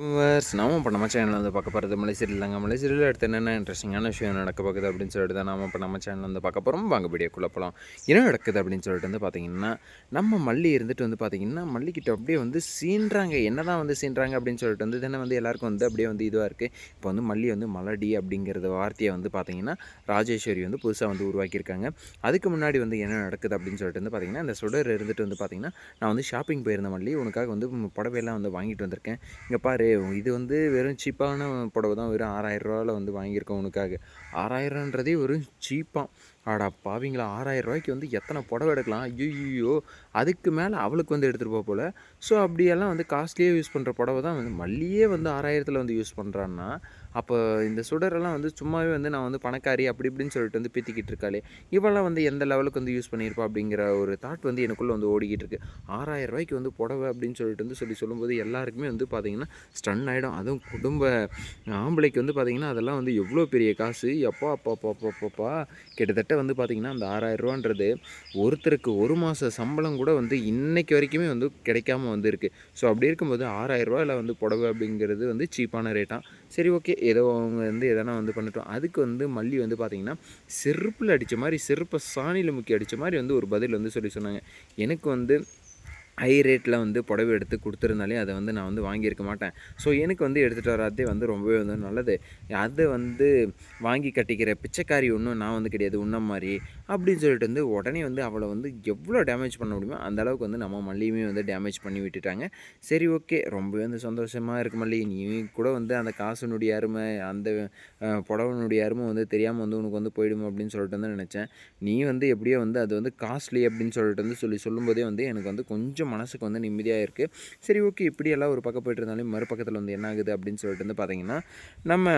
Viewers நாம இப்போ நம்ம சேனலில் வந்து பார்க்க போகிறது மலை சீரியல் மலை சீரியல் அடுத்து என்னென்ன இன்ட்ரெஸ்டிங்கான விஷயம் நடக்க போகுது அப்படின்னு சொல்லிட்டு தான் நாம இப்போ நம்ம சேனலில் வந்து பார்க்க போகிறோம் வாங்க வீடியோக்குள்ளே போகலாம் என்ன நடக்குது அப்படின்னு சொல்லிட்டு வந்து பார்த்தீங்கன்னா நம்ம மல்லி இருந்துட்டு வந்து பார்த்தீங்கன்னா மல்லிக்கிட்ட அப்படியே வந்து சீன்றாங்க. என்ன தான் வந்து சீன்றாங்க அப்படின்னு சொல்லிட்டு வந்து தானே வந்து எல்லாருக்கும் வந்து அப்படியே வந்து இதுவாக இருக்குது இப்போ வந்து மல்லி வந்து மலடி அப்படிங்கிறத வார்த்தையை வந்து பார்த்தீங்கன்னா ராஜேஸ்வரி வந்து புதுசாக வந்து உருவாக்கியிருக்காங்க. அதுக்கு முன்னாடி வந்து என்ன நடக்குது அப்படின்னு சொல்லிட்டு வந்து பார்த்தீங்கன்னா இந்த சுடர் இருந்துட்டு வந்து பார்த்தீங்கன்னா நான் வந்து ஷாப்பிங் போயிருந்த மல்லி உனக்காக வந்து புடவையெல்லாம் வந்து வாங்கிட்டு வந்திருக்கேன். இங்கே பாரு இது வந்து வெறும் சீப்பான புடவை தான் வெறும் ஆறாயிரம் ரூபாவில் வந்து வாங்கியிருக்கோம் உனக்காக. ஆறாயிரன்றதே வெறும் சீப்பாக ஆடா பாவிங்களா ஆறாயிரம் ரூபாய்க்கு வந்து எத்தனை புடவை எடுக்கலாம்? ஐயோ அதுக்கு மேலே அவளுக்கு வந்து எடுத்துகிட்டு போக போல். ஸோ அப்படியெல்லாம் வந்து காஸ்ட்லியாக யூஸ் பண்ணுற புடவை தான் வந்து மல்லியே வந்து ஆறாயிரத்தில் வந்து யூஸ் பண்ணுறான்னா அப்போ இந்த சுடரெல்லாம் வந்து சும்மாவே வந்து நான் வந்து பணக்காரி அப்படி இப்படின்னு சொல்லிட்டு வந்து பித்திக்கிட்டு இருக்காளே. இவெல்லாம் வந்து எந்த லெவலுக்கு வந்து யூஸ் பண்ணியிருப்பா அப்படிங்கிற ஒரு தாட் வந்து எனக்குள்ளே வந்து ஓடிக்கிட்டு இருக்கு. ஆறாயிரம் ரூபாய்க்கு வந்து புடவை அப்படின்னு சொல்லிட்டு வந்து சொல்லி சொல்லும்போது எல்லாருக்குமே வந்து பார்த்திங்கன்னா ஸ்டன் ஆகிடும் அதுவும் குடும்ப ஆம்பளைக்கு வந்து பார்த்திங்கன்னா அதெல்லாம் வந்து எவ்வளோ பெரிய காசு? எப்பா அப்பா அப்பா அப்பா அப்பா கிட்டத்தட்ட வந்து பார்த்திங்கன்னா அந்த ஆறாயிரம் ரூபான்றது ஒருத்தருக்கு ஒரு மாத சம்பளம் கூட வந்து இன்றைக்கு வரைக்குமே வந்து கிடைக்காம வந்து இருக்குது ஸோ அப்படி இருக்கும்போது ஆறாயிரரூவாயில் வந்து புடவை அப்படிங்கிறது வந்து சீப்பான ரேட்டாக சரி ஓகே ஏதோ அவங்க வந்து எதனா வந்து பண்ணிட்டோம். அதுக்கு வந்து மல்லி வந்து பார்த்திங்கன்னா செருப்பில் அடித்த மாதிரி செருப்பை சாணியில் முக்கி அடித்த மாதிரி வந்து ஒரு பதில் வந்து சொல்லி சொன்னாங்க. எனக்கு வந்து ஹை ரேட்டில் வந்து புடவை எடுத்து கொடுத்துருந்தாலே அதை வந்து நான் வந்து வாங்கியிருக்க மாட்டேன். ஸோ எனக்கு வந்து எடுத்துகிட்டு வராதே வந்து ரொம்பவே வந்து நல்லது. அதை வந்து வாங்கி கட்டிக்கிற பிச்சைக்காரி ஒன்றும் நான் வந்து கிடையாது. உன்ன மாதிரி அப்படின்னு சொல்லிட்டு வந்து உடனே வந்து அவளை வந்து எவ்வளோ டேமேஜ் பண்ண முடியுமோ அந்த அளவுக்கு வந்து நம்ம மல்லியுமே வந்து டேமேஜ் பண்ணி விட்டுட்டாங்க. சரி ஓகே ரொம்பவே வந்து சந்தோஷமாக இருக்கு மல்லி. நீ கூட வந்து அந்த காசுனுடைய அருமை அந்த புடவனுடைய அருமை வந்து தெரியாமல் வந்து உனக்கு வந்து போயிடும் அப்படின்னு சொல்லிட்டு வந்து நினச்சேன். நீ வந்து எப்படியோ வந்து அது வந்து காஸ்ட்லி அப்படின்னு சொல்லிட்டு வந்து சொல்லி சொல்லும்போதே வந்து எனக்கு வந்து கொஞ்சம் மனசுக்கு வந்து நிம்மதியாக இருக்குது சரி ஓகே இப்படியெல்லாம் ஒரு பக்கம் போயிட்டு இருந்தாலும் மறுபக்கத்தில் வந்து என்ன ஆகுது அப்படின்னு சொல்லிட்டு வந்து பார்த்தீங்கன்னா நம்ம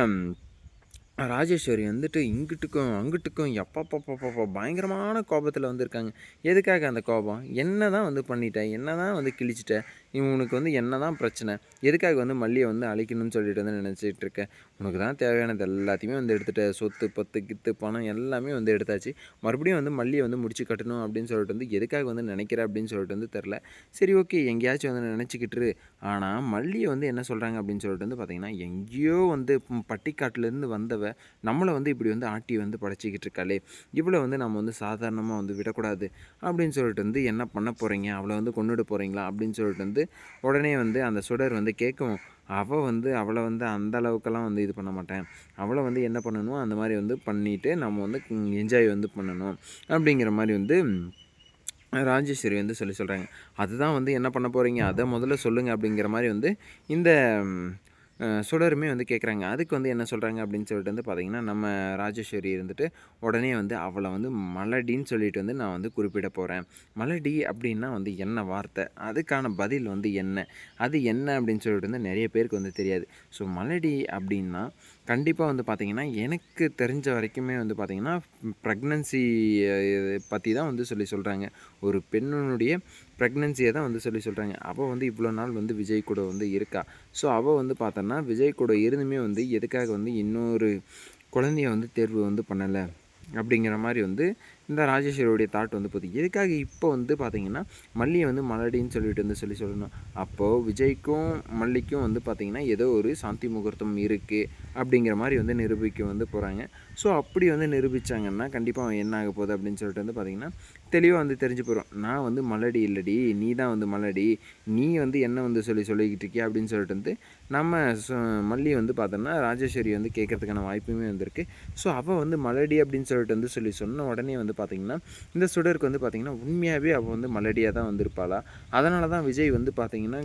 ராஜேஸ்வரி வந்துட்டு இங்கிட்டுக்கும் அங்கிட்டுக்கும் எப்பப்பப்பப்பப்பா பயங்கரமான கோபத்தில் வந்திருக்காங்க. எதுக்காக அந்த கோபம்? என்ன தான் வந்து பண்ணிட்டேன் என்ன தான் வந்து கிழிச்சிட்ட? இவனுக்கு வந்து என்ன தான் பிரச்சனை? எதுக்காக வந்து மல்லியை வந்து அழிக்கணும்னு சொல்லிட்டு வந்து நினச்சிட்டு இருக்கேன் உனக்கு தான் தேவையானது எல்லாத்தையுமே வந்து எடுத்துகிட்ட சொத்து பத்து கித்து பணம் எல்லாமே வந்து எடுத்தாச்சு. மறுபடியும் வந்து மல்லியை வந்து முடிச்சு கட்டணும் அப்படின்னு சொல்லிட்டு வந்து எதுக்காக வந்து நினைக்கிற அப்படின்னு சொல்லிட்டு வந்து தெரில சரி ஓகே எங்கேயாச்சும் வந்து நினச்சிக்கிட்டு ஆனால் மல்லியை வந்து என்ன சொல்கிறாங்க அப்படின்னு சொல்லிட்டு வந்து பார்த்திங்கன்னா எங்கேயோ வந்து பட்டிக்காட்டிலேருந்து வந்தவ நம்மளை வந்து இப்படி வந்து ஆட்டி வந்து படைச்சிக்கிட்டு இருக்காளே இவ்வளோ வந்து நம்ம வந்து சாதாரணமாக வந்து விடக்கூடாது அப்படின்னு சொல்லிட்டு வந்து என்ன பண்ண போகிறீங்க அவளை வந்து கொண்டுட்டு போகிறீங்களா அப்படின்னு சொல்லிட்டு வந்து உடனே வந்து அந்த சுடர் வந்து கேட்கவும் அவள் வந்து அவளை வந்து அந்த அளவுக்கெல்லாம் வந்து இது பண்ண மாட்டேன். அவளை வந்து என்ன பண்ணணும்? அந்த மாதிரி வந்து பண்ணிவிட்டு நம்ம வந்து என்ஜாய் வந்து பண்ணணும் அப்படிங்கிற மாதிரி வந்து ராஜேஸ்வரி வந்து சொல்லி சொல்கிறாங்க அதுதான் வந்து என்ன பண்ண போகிறீங்க அதை முதல்ல சொல்லுங்கள் அப்படிங்கிற மாதிரி வந்து இந்த சுடருமே வந்து கேட்குறாங்க அதுக்கு வந்து என்ன சொல்கிறாங்க அப்படின்னு சொல்லிட்டு வந்து பார்த்திங்கன்னா நம்ம ராஜேஸ்வரி இருந்துட்டு உடனே வந்து அவளை வந்து மலடின்னு சொல்லிட்டு வந்து நான் வந்து குறிப்பிட போகிறேன் மலடி அப்படின்னா வந்து என்ன வார்த்தை? அதுக்கான பதில் வந்து என்ன? அது என்ன அப்படின்னு சொல்லிட்டு வந்து நிறைய பேருக்கு வந்து தெரியாது. ஸோ மலடி அப்படின்னா கண்டிப்பாக வந்து பார்த்திங்கன்னா எனக்கு தெரிஞ்ச வரைக்குமே வந்து பார்த்திங்கன்னா ப்ரெக்னன்சி பற்றி தான் வந்து சொல்லி சொல்கிறாங்க ஒரு பெண்ணுடைய ப்ரெக்னன்சியை தான் வந்து சொல்லி சொல்கிறாங்க அவள் வந்து இவ்வளோ நாள் வந்து விஜய் கூட வந்து இருக்கா? ஸோ அவள் வந்து பார்த்தா பார்த்தோன்னா விஜய் கூட இருந்துமே வந்து எதுக்காக வந்து இன்னொரு குழந்தைய வந்து தேர்வு வந்து பண்ணலை? அப்படிங்கிற மாதிரி வந்து இந்த ராஜேஸ்வரியுடைய தாட் வந்து போகுது எதுக்காக இப்போ வந்து பார்த்திங்கன்னா மல்லியை வந்து மலடின்னு சொல்லிட்டு வந்து சொல்லி சொல்லணும். அப்போது விஜய்க்கும் மல்லிக்கும் வந்து பார்த்திங்கன்னா ஏதோ ஒரு சாந்தி முகூர்த்தம் இருக்குது அப்படிங்கிற மாதிரி வந்து நிரூபிக்க வந்து போகிறாங்க ஸோ அப்படி வந்து நிரூபித்தாங்கன்னா கண்டிப்பாக என்ன ஆக போகுது அப்படின்னு சொல்லிட்டு வந்து பார்த்திங்கன்னா தெளிவாக வந்து தெரிஞ்சு போகிறோம் நான் வந்து மலடி இல்லடி நீ தான் வந்து மலடி நீ வந்து என்ன வந்து சொல்லி சொல்லிக்கிட்டு இருக்கியா அப்படின்னு சொல்லிட்டு வந்து நம்ம மல்லி வந்து பார்த்தோம்னா ராஜேஸ்வரி வந்து கேட்குறதுக்கான வாய்ப்புமே வந்திருக்கு. ஸோ அவள் வந்து மலடி அப்படின்னு சொல்லிட்டு வந்து சொல்லி சொன்ன உடனே வந்து பார்த்திங்கன்னா இந்த சுடருக்கு வந்து பார்த்திங்கன்னா உண்மையாகவே அவள் வந்து மலடியாக தான் வந்திருப்பாளா? அதனால தான் விஜய் வந்து பார்த்திங்கன்னா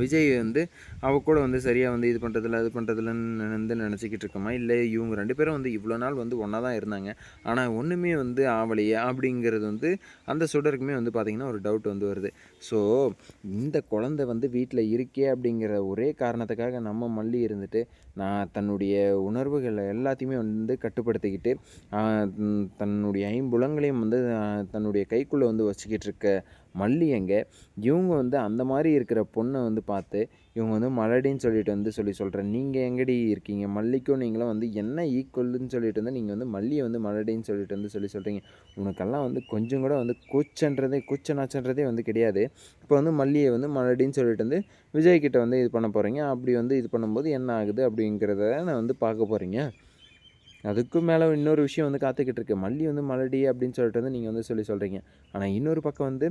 விஜய் வந்து அவ கூட வந்து சரியாக வந்து இது பண்ணுறதில்ல அது பண்ணுறதில்லன்னு வந்து நினச்சிக்கிட்டு இருக்கோமா? இல்லை இவங்க ரெண்டு பேரும் வந்து இவ்வளோ நாள் வந்து ஒன்றா தான் இருந்தாங்க. ஆனால் ஒன்றுமே வந்து ஆவலையே அப்படிங்கிறது வந்து அந்த சுடருக்குமே வந்து பார்த்திங்கன்னா ஒரு டவுட் வந்து வருது. ஸோ இந்த குழந்தை வந்து வீட்டில் இருக்கே அப்படிங்கிற ஒரே காரணத்துக்காக நம்ம மல்லி இருந்துட்டு நான் தன்னுடைய உணர்வுகளை எல்லாத்தையுமே வந்து கட்டுப்படுத்திக்கிட்டு தன்னுடைய ஐம்புலங்களையும் வந்து தன்னுடைய கைக்குள்ளே வந்து வச்சுக்கிட்டு இருக்க மல்லி எங்கே இவங்க வந்து அந்த மாதிரி இருக்கிற பொண்ணை வந்து பார்த்து இவங்க வந்து மலடின்னு சொல்லிட்டு வந்து சொல்லி சொல்கிறேன் நீங்கள் எங்கடி இருக்கீங்க? மல்லிக்கும் நீங்களும் வந்து என்ன ஈக்குவல்னு சொல்லிட்டு வந்து நீங்கள் வந்து மல்லியை வந்து மலடின்னு சொல்லிட்டு வந்து சொல்லி சொல்கிறீங்க உனக்கெல்லாம் வந்து கொஞ்சம் கூட வந்து கூச்சன்றதே கூச்சனாச்சன்றதே வந்து கிடையாது. இப்போ வந்து மல்லியை வந்து மலடின்னு சொல்லிட்டு வந்து விஜய்கிட்ட வந்து இது பண்ண போகிறீங்க அப்படி வந்து இது பண்ணும்போது என்ன ஆகுது அப்படிங்கிறத நான் வந்து பார்க்க போகிறீங்க அதுக்கும் மேலே இன்னொரு விஷயம் வந்து காத்துக்கிட்டு இருக்கு. மல்லி வந்து மலடி அப்படின்னு சொல்லிட்டு வந்து நீங்கள் வந்து சொல்லி சொல்கிறீங்க ஆனால் இன்னொரு பக்கம் வந்து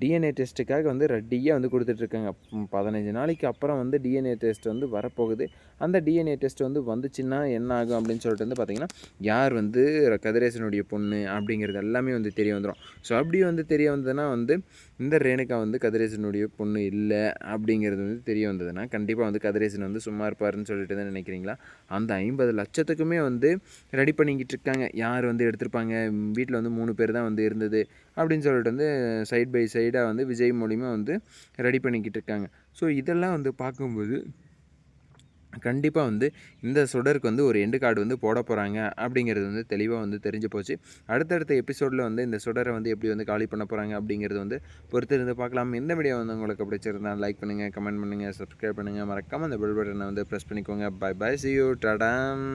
டிஎன்ஏ டெஸ்ட்டுக்காக வந்து ரெடியாக வந்து கொடுத்துட்ருக்காங்க பதினஞ்சு நாளைக்கு அப்புறம் வந்து டிஎன்ஏ டெஸ்ட் வந்து வரப்போகுது. அந்த டிஎன்ஏ டெஸ்ட் வந்து வந்துச்சுன்னா என்ன ஆகும் அப்படின்னு சொல்லிட்டு வந்து பார்த்திங்கன்னா யார் வந்து கதிரேசனுடைய பொண்ணு அப்படிங்கிறது எல்லாமே வந்து தெரிய வந்துடும் ஸோ அப்படி வந்து தெரிய வந்ததுன்னா வந்து இந்த ரேணுகா வந்து கதிரேசனுடைய பொண்ணு இல்லை அப்படிங்கிறது வந்து தெரிய வந்ததுன்னா கண்டிப்பாக வந்து கதிரேசன் வந்து சும்மா இருப்பாருன்னு சொல்லிட்டு தான் நினைக்கிறீங்களா? அந்த ஐம்பது லட்சத்துக்குமே வந்து ரெடி பண்ணிக்கிட்டு இருக்காங்க யார் வந்து எடுத்திருப்பாங்க? வீட்டில் வந்து மூணு பேர் தான் வந்து இருந்தது. அப்படின்னு சொல்லிட்டு வந்து சைட் பை சைடாக வந்து விஜய் மூலிமா வந்து ரெடி பண்ணிக்கிட்டு இருக்காங்க ஸோ இதெல்லாம் வந்து பார்க்கும்போது கண்டிப்பாக வந்து இந்த சுடருக்கு வந்து ஒரு எண்டு கார்டு வந்து போட போகிறாங்க அப்படிங்கிறது வந்து தெளிவாக வந்து தெரிஞ்சு போச்சு. அடுத்தடுத்த எபிசோடில் வந்து இந்த சுடரை வந்து எப்படி வந்து காலி பண்ண போகிறாங்க அப்படிங்கிறது வந்து பொறுத்து இருந்து பார்க்கலாம். இந்த வீடியோ வந்து உங்களுக்கு பிடிச்சிருந்தா லைக் பண்ணுங்கள் கமெண்ட் பண்ணுங்கள் சப்ஸ்கிரைப் பண்ணுங்கள் மறக்காமல் அந்த பெல் பட்டனை வந்து ப்ரெஸ் பண்ணிக்கோங்க. Bye bye see you டடாம்